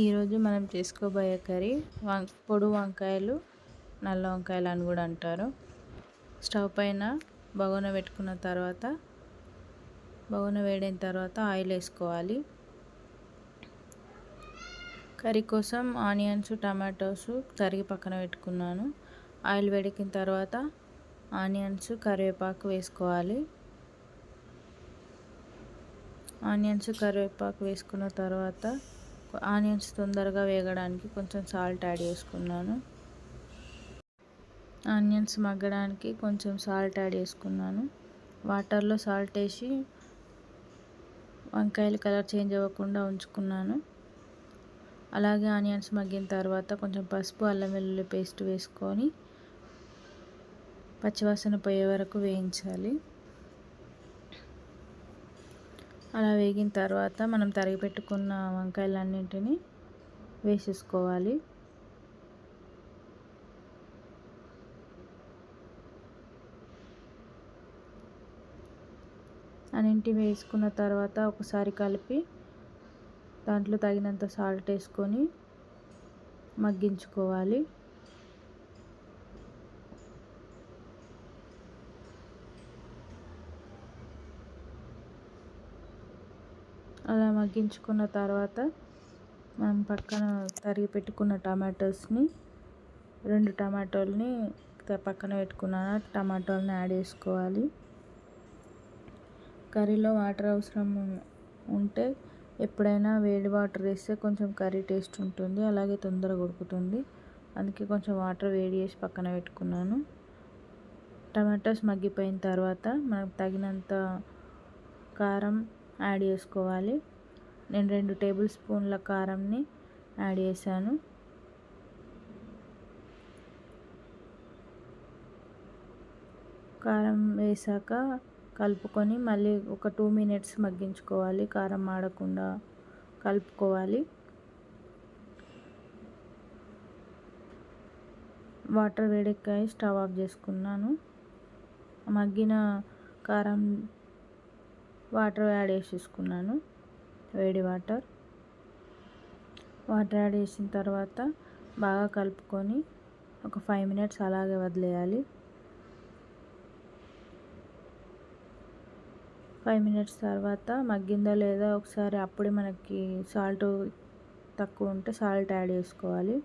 ఈరోజు మనం చేసుకోబోయే కర్రీ వం పొడు వంకాయలు నల్ల వంకాయలు అని కూడా అంటారు. స్టవ్ పైన బగోన పెట్టుకున్న తర్వాత బగోన వేడైన తర్వాత ఆయిల్ వేసుకోవాలి. కర్రీ కోసం ఆనియన్స్ టమాటోస్ తరిగి పక్కన పెట్టుకున్నాను. ఆయిల్ వేడికిన తర్వాత ఆనియన్స్ కరివేపాకు వేసుకోవాలి. ఆనియన్స్ కరివేపాకు వేసుకున్న తర్వాత ఆనియన్స్ తొందరగా వేగడానికి కొంచెం సాల్ట్ యాడ్ చేసుకున్నాను. ఆనియన్స్ మగ్గడానికి కొంచెం సాల్ట్ యాడ్ చేసుకున్నాను. వాటర్లో సాల్ట్ వేసి వంకాయలు కలర్ చేంజ్ అవ్వకుండా ఉంచుకున్నాను. అలాగే ఆనియన్స్ మగ్గిన తర్వాత కొంచెం పసుపు అల్లం వెల్లుల్లి పేస్ట్ వేసుకొని పచ్చివాసన పోయే వరకు వేయించాలి. అలా వేగిన తర్వాత మనం తరిగి పెట్టుకున్న వంకాయలన్నింటినీ వేసేసుకోవాలి. అన్నింటి వేసుకున్న తర్వాత ఒకసారి కలిపి దాంట్లో తగినంత సాల్ట్ వేసుకొని మగ్గించుకోవాలి. అలా మగ్గించుకున్న తర్వాత మనం పక్కన తరిగి పెట్టుకున్న టమాటోస్ని రెండు టమాటోల్ని పక్కన పెట్టుకున్న టమాటోల్ని యాడ్ చేసుకోవాలి. కర్రీలో వాటర్ అవసరం ఉంటే ఎప్పుడైనా వేడి వాటర్ వేస్తే కొంచెం కర్రీ టేస్ట్ ఉంటుంది. అలాగే తొందరగా ఉడుకుతుంది. అందుకే కొంచెం వాటర్ వేడి చేసి పక్కన పెట్టుకున్నాను. టమాటోస్ మగ్గిపోయిన తర్వాత మనకు తగినంత కారం యాడ్ చేసుకోవాలి. నేను రెండు టేబుల్ స్పూన్ల కారంని యాడ్ చేశాను. కారం వేసాక కలుపుకొని మళ్ళీ ఒక టూ మినిట్స్ మగ్గించుకోవాలి. కారం ఆడకుండా కలుపుకోవాలి. వాటర్ వేడెక్కాయి. స్టవ్ ఆఫ్ చేసుకున్నాను. మగ్గిన కారం వాటర్ యాడ్ చేసేసుకున్నాను. వేడి వాటర్. వాటర్ యాడ్ చేసిన తర్వాత బాగా కలుపుకొని ఒక ఫైవ్ మినిట్స్ అలాగే వదిలేయాలి. ఫైవ్ మినిట్స్ తర్వాత మగ్గిందా లేదా ఒకసారి అప్పుడే మనకి సాల్ట్ తక్కువ ఉంటే సాల్ట్ యాడ్ చేసుకోవాలి.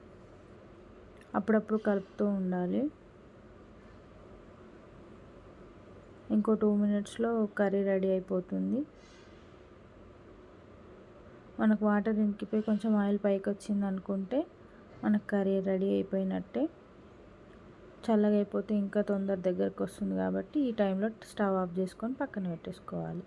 అప్పుడప్పుడు కలుపుతూ ఉండాలి. ఇంకో టూ మినిట్స్లో కర్రీ రెడీ అయిపోతుంది. మనకు వాటర్ ఇంకిపోయి కొంచెం ఆయిల్ పైకి వచ్చింది అనుకుంటే మనకు కర్రీ రెడీ అయిపోయినట్టే. చల్లగా అయిపోతే ఇంకా తొందర దగ్గరకు వస్తుంది కాబట్టి ఈ టైంలో స్టవ్ ఆఫ్ చేసుకొని పక్కన పెట్టేసుకోవాలి.